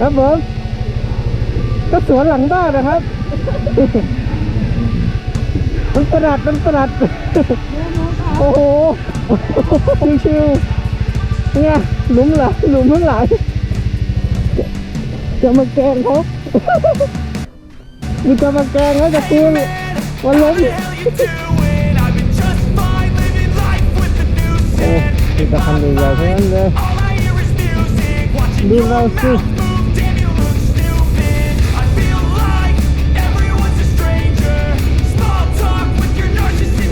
ครับผมก็สวนหลังบ้านนะครับ มันประหลาดมันประหลาดโอ้โหชิวๆเนี่ยหลุมหลายหลุมทั้งหลายจะมาแกงเขามีจะมาแกงแล้วจะกูวันล้มโอ้มีแต่คันใหญ่ๆทั้งนั้นเลยดูเราสิ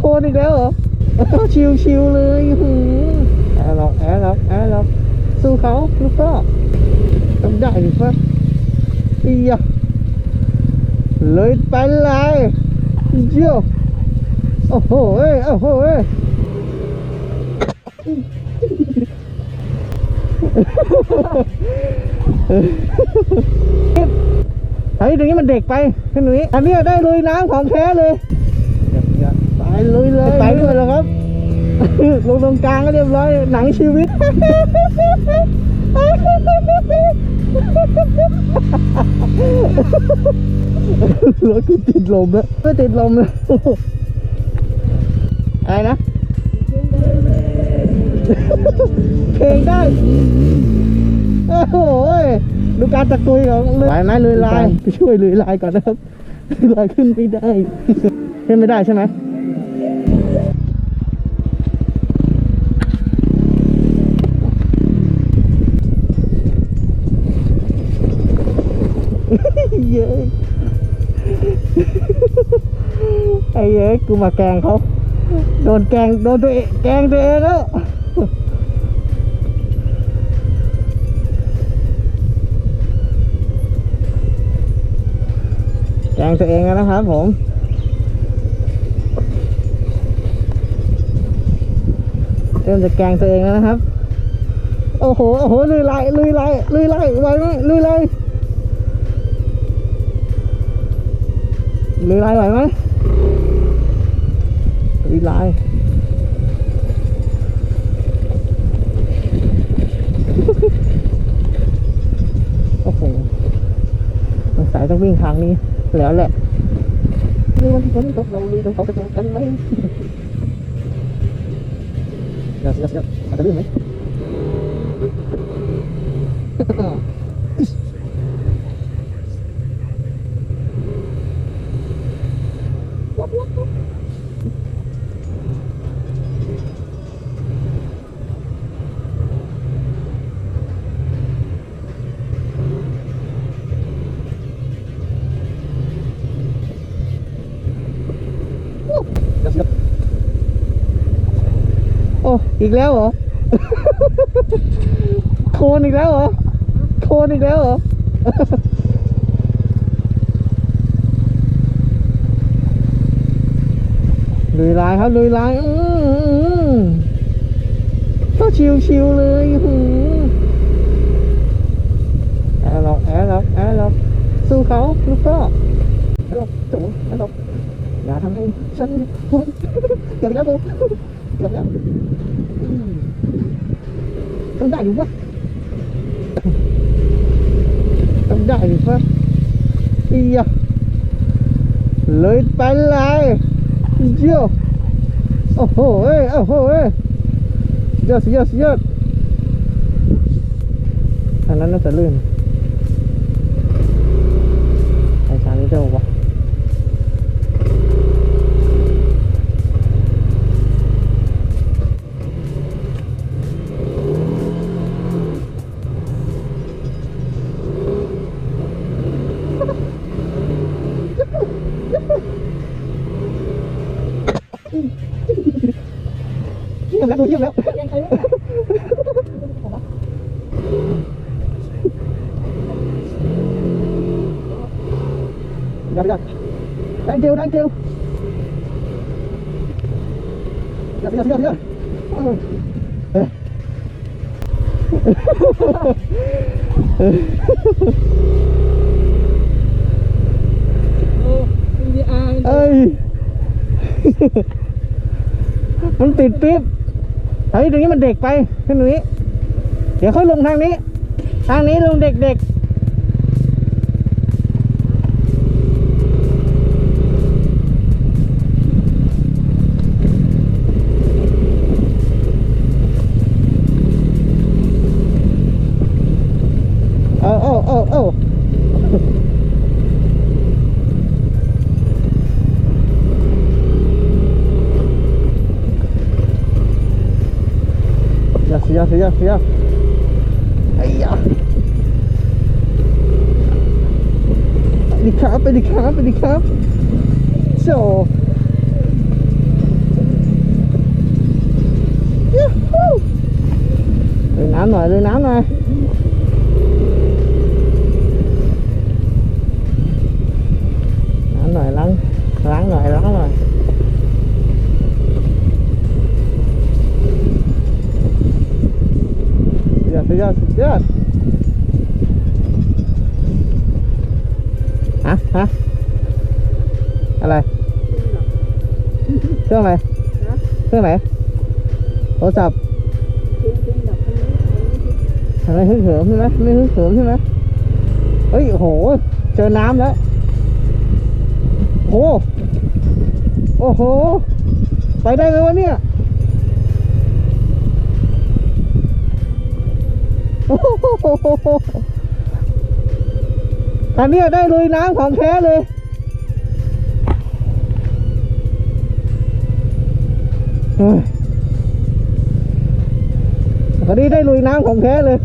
โดนแกล้ง say. โดนตัวแกล้งตัวเองแล้ว Got no filter, I got no filter. มีอะไรหน่อยนะอีกแล้วเหรออีกแล้วเหรอโคนอีกแล้วเหรอชิวชิวๆเลยหืมแอร์ล็อกแอร์ล็อกแอร์ล็อกสู้เขาลูกพ่อต้องได้ดิพ่ออียะเลยไปเลยเจ้าโอ้โหเอ้ยโอ้โหเอ้ยเฮ้ยตรงนี้มันเด็กไปท่านหนุ่ยอันนี้ได้ลุยน้ำของแท้เลยไป ลุยเลยไปด้วยแล้วครับ ลงตรงกลางก็เรียบร้อย หนังชีวิตรถกูติดลมแล้วไม่ติดลมเลยอะไรนะ เพลงได้ โอ้โหยดูการตะกุยของเลยไหวไหมลุยลายไปช่วยลุยลายก่อนนะครับลุยลายขึ้นไม่ได้ ขึ้นไม่ได้ใช่ไหม ไอ้เย้ยกูมาแกงเขาโดนแกงโดนตัวเองแกงตัวเองแล้วแกงตัวเองนะครับผมเริ่มจะแกงตัวเองแล้วนะครับ โอ้โห โอ้โหลุยไล่ลุยไล่ลุยไล่ไหวไหมลุยไล่ลุยไล่ไหวไหม ลุยไล่โอ้โหสงสัยต้องวิ่งทางนี้ แล้วแหละนี่มันฝนตกเราลุยต้องเขาจะกันไหมเดี๋ยวเดี๋ยวเดี๋ยวอาจจะลื่นไหมเดี๋ยวเดี๋ยวโอีกแล้วเหรอ โคนอีกแล้วเหรอ โคนอีกแล้วเหรอ ลุยลายครับลุยลายอือก็ชิวๆเลยอื้อหือแอร์ล็อกแอร์ล็อกแอร์ล็อกสู้เขาลูกพ่อแอร์ล็อกจุ๋มแอร์ล็อกอย่าทำให้ฉันพนเกือบแล้วกูเกือบแล้ว ต้องได้อยู่วะต้องได้อยู่วะอียะเลยไปเลยเจ้าโอ้โหเอ้ยโอ้โหเอ้ยยอดยอดยอดอันนั้นน่าจะลื่นไอ้ชานี้เจ้าวะ เยี่ยมแล้วดูเยี่ยมแล้ว ยัดยัดดังเจียวดังเจียวยัดยัดยัดยัด เอ้ย มันติดปิ๊บเฮ้ยตรงนี้มันเด็กไปขึ้นตรงนี้ เดี๋ยวค่อยลงทางนี้ ทางนี้ลงเด็กๆ ดิครับไปดิครับไปดิครับโซ่ยูฮูเลยน้ อะไร เครื่องอะไร เครื่องไหน โทรศัพท์ทำไมฮึ่งเหิมใช่ไหมไม่ฮึ่งเหิมใช่ไหมเฮ้ยโห เจอน้ำแล้วโอ้โหโอ้โห ไปได้ไหมวะเนี่ยโอ้โหอันเนี้ยได้ลุยน้ำของแท้เลย เฮ้ยอันนี้ได้ลุยน้ำของแท้เลย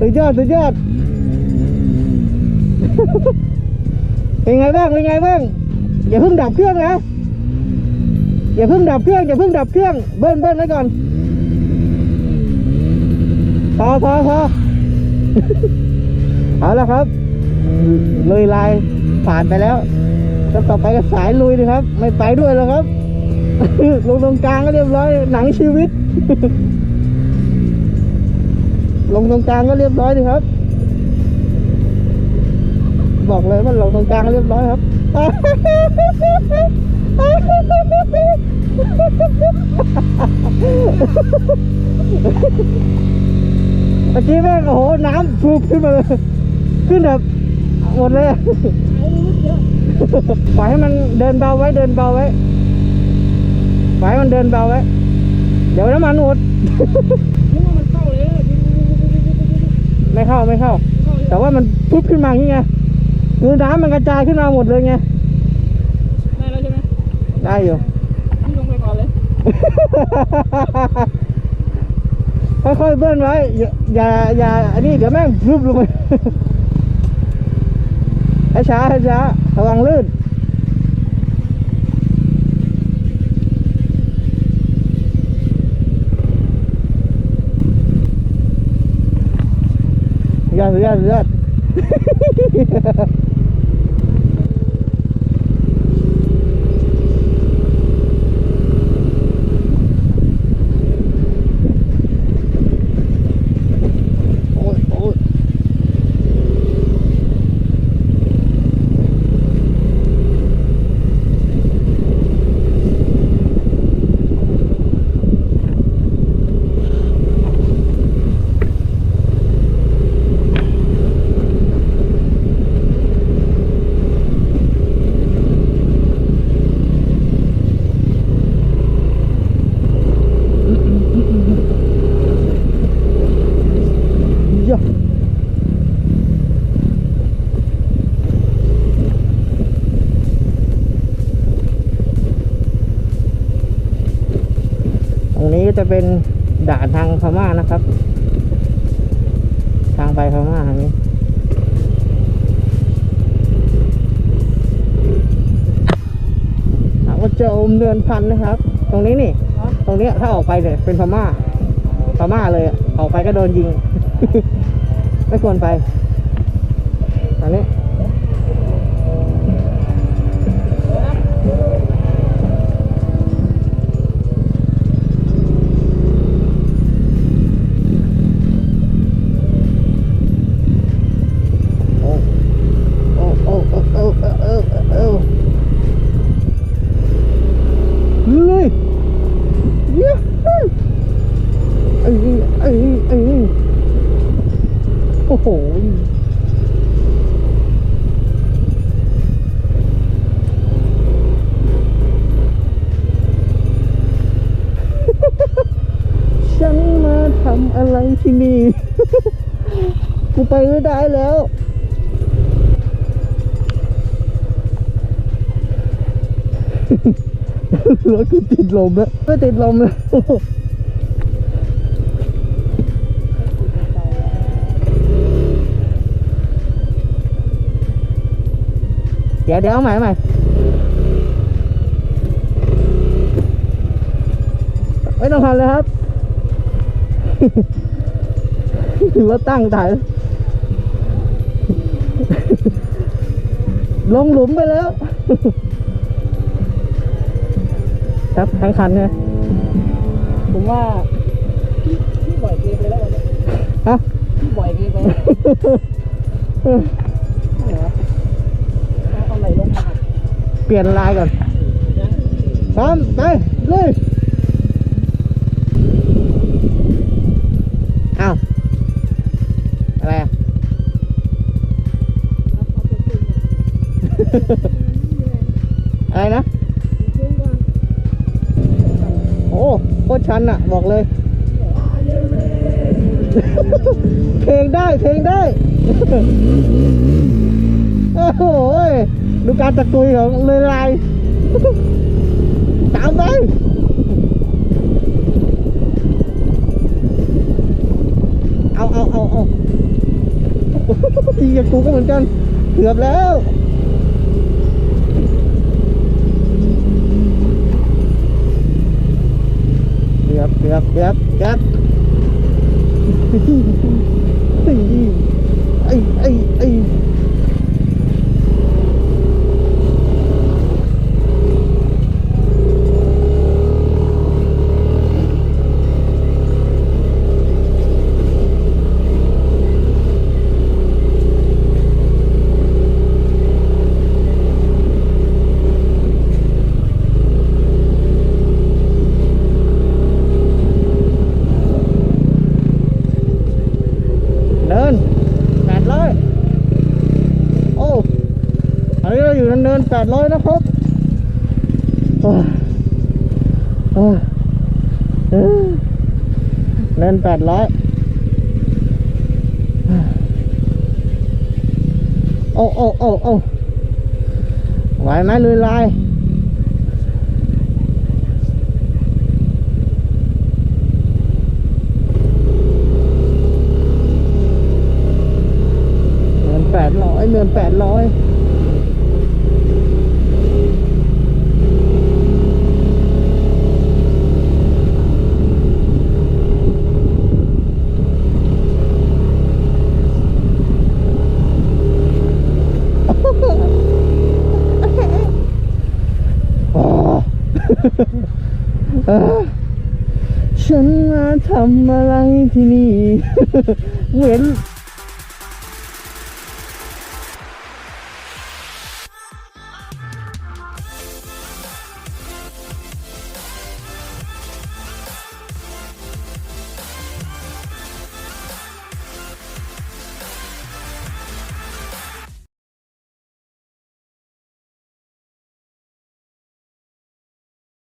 สุดยอดสุดยอดเป็นไงบ้างเป็นไงบ้างอย่าเพิ่งดับเครื่องนะอย่าเพิ่งดับเครื่องอย่าเพิ่งดับเครื่องเบิ้ลเบิ้ลไว้ก่อนพอพอพอเอาละครับเลยลายผ่านไปแล้ว ก็ต่อไปก็สายลุยนะครับ ไม่ไปด้วยแล้วครับ ลงตรงกลางก็เรียบร้อย หนังชีวิต ลงตรงกลางก็เรียบร้อยดีครับ บอกเลยว่าลงตรงกลางเรียบร้อยครับเมื่อกี้แม่งโอ้โห น้ำพุบขึ้นมาเลย ขึ้นแบบหมดเลย ปล่อยให้มันเดินเบาไว้เดินเบาไว้ปล่อยให้มันเดินเบาไว้ เดี๋ยวน้ำมันหมดนึกว่ามันเข้าเลยไม่เข้าไม่เข้า แต่ว่ามันพุบขึ้นมาอย่างงี้ไงคือน้ำมันกระจายขึ้นมาหมดเลยไง ได้แล้วใช่ไหมได้อยู่พี่ลงไปก่อนเลย ค่อยๆเบิ้ลไว้ อย่าอย่าอย่าอันนี้เดี๋ยวแม่งรุบลงไป ให้ช้าให้ช้าระวังลื่นยอดยอดยอด โอ้ยโอ้ย รงนี้ก็จะเป็นด่านทาง พม่านะครับ ทางไปพม่าทางนี้ถามว่าเจออมเดือนพันนะครับ ตรงนี้นี่ ตรงเนี้ยถ้าออกไปเนี่ยเป็นพม่าพม่าเลยอออกไปก็โดนยิง ไม่ควรไปอันนี้ำอะไรที่นี่ กูไปไม่ได้แล้วรถกูติดลมแล้วไม่ติดลมแล้วเดี๋ยวเดี๋ยวเอาใหม่เอาใหม่ไม่ต้องทำเลยครับ รถตั้งถ่ายลงหลุมไปแล้ว ครับทั้งคันใช่ไหมผมว่าพี่บ่อยเกินไปแล้ววันนี้ฮะพี่บ่อยเกินไปแล้วเหรอเอาเอาไหลลงมาเปลี่ยนลายก่อนนะพร้อมไปเลยันอะบอกเลย เพลงได้เพลงได้ โอ้โหดูการตะกุยของเลยลายตามไปเอาเอาเอาเอาอีกกูก็เหมือนกัน เกือบแล้ว Gat, gat, gat, gat. ay, ay, ay. เดินแปดร้อยโอ้อันนี้เราอยู่เดินแปดร้อยนะครับโอ้โอ้ยเอ้ยเดินแปดร้อยโอ้โอ้โอ้โอ้ไหวไหมลุยลาย เงินแปดร้ อยเงินแปดร้อยฉันมาทำอะไรที่นี่ เหมือน